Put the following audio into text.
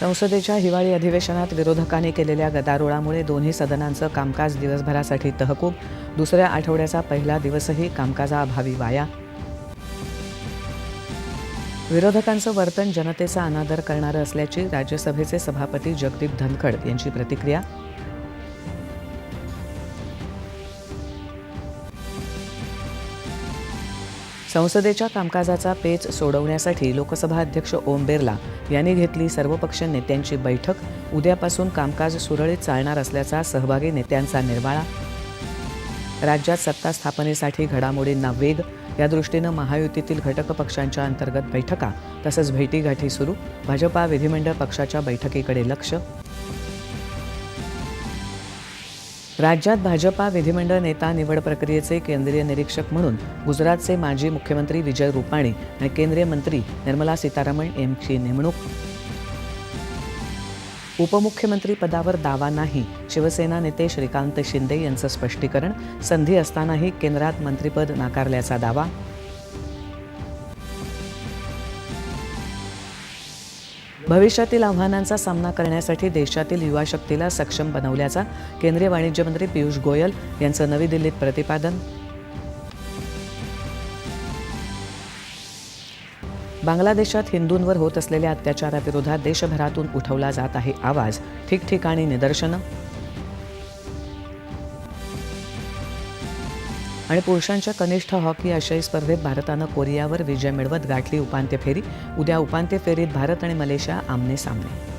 संसदेच्या हिवाळी अधिवेशनात विरोधकांनी केलेल्या गदारोळामुळे दोन्ही सदनांचं कामकाज दिवसभरासाठी तहकूब दुसऱ्या आठवड्याचा पहिला दिवसही कामकाजाअभावी वाया. विरोधकांचं वर्तन जनतेचा अनादर करणारं असल्याची राज्यसभेचे सभापती जगदीप धनखड यांची प्रतिक्रिया. संसदेच्या कामकाजाचा पेच सोडवण्यासाठी लोकसभा अध्यक्ष ओम बिर्ला यांनी घेतली सर्वपक्षीय नेत्यांची बैठक. उद्यापासून कामकाज सुरळीत चालणार असल्याचा सहभागी नेत्यांचा निर्वाळा. राज्यात सत्ता स्थापनेसाठी घडामोडींना वेग. या दृष्टीनं महायुतीतील घटक पक्षांच्या अंतर्गत बैठका तसंच भेटीगाठी सुरू. भाजपा विधिमंडळ पक्षाच्या बैठकीकडे लक्ष. राज्यात भाजपा विधिमंडळ नेता निवड प्रक्रियेचे केंद्रीय निरीक्षक म्हणून गुजरातचे माजी मुख्यमंत्री विजय रुपाणी आणि केंद्रीय मंत्री निर्मला सीतारामन यांची नेमणूक. उपमुख्यमंत्री पदावर दावा नाही शिवसेना नेते श्रीकांत शिंदे यांचं स्पष्टीकरण संधी असतानाही केंद्रात मंत्रिपद नाकारल्याचा दावा. भविष्यातील आव्हानांचा सामना करण्यासाठी देशातील युवा शक्तीला सक्षम बनवल्याचा केंद्रीय वाणिज्य मंत्री पियुष गोयल यांचं नवी दिल्लीत प्रतिपादन. बांगलादेशात हिंदूंवर होत असलेल्या अत्याचाराविरोधात देशभरातून उठवला जात आहे आवाज. ठिकठिकाणी निदर्शनं. आणि पुरुषांच्या कनिष्ठ हॉकी आशियाई स्पर्धेत भारतानं कोरियावर विजय मिळवत गाठली उपांत्य फेरी. उद्या उपांत्य फेरीत भारत आणि मलेशिया आमने सामने.